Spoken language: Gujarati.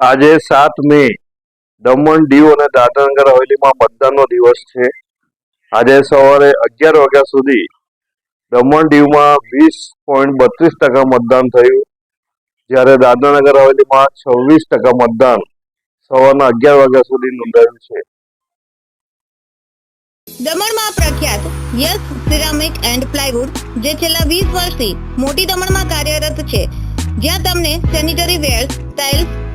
આજે સાત મે દમણ દીવ અને દાદરાનગર હવેલીમાં મતદાનનો દિવસ છે. આજે સવારે અગિયાર વાગ્યા સુધી દમણ દીવમાં વીસ પોઈન્ટ બત્રીસ ટકા મતદાન થયું. જ્યારે દાદરાનગર હવેલીમાં છવ્વીસ ટકા મતદાન સવારના અગિયાર વાગ્યા સુધી નોંધાયું છે. દમણમાં પ્રખ્યાત યસ સિરામિક એન્ડ પ્લાયવુડ, જે છેલ્લા વીસ વર્ષથી મોટી દમણમાં કાર્યરત છે, જ્યાં તમને sanitary ware, tiles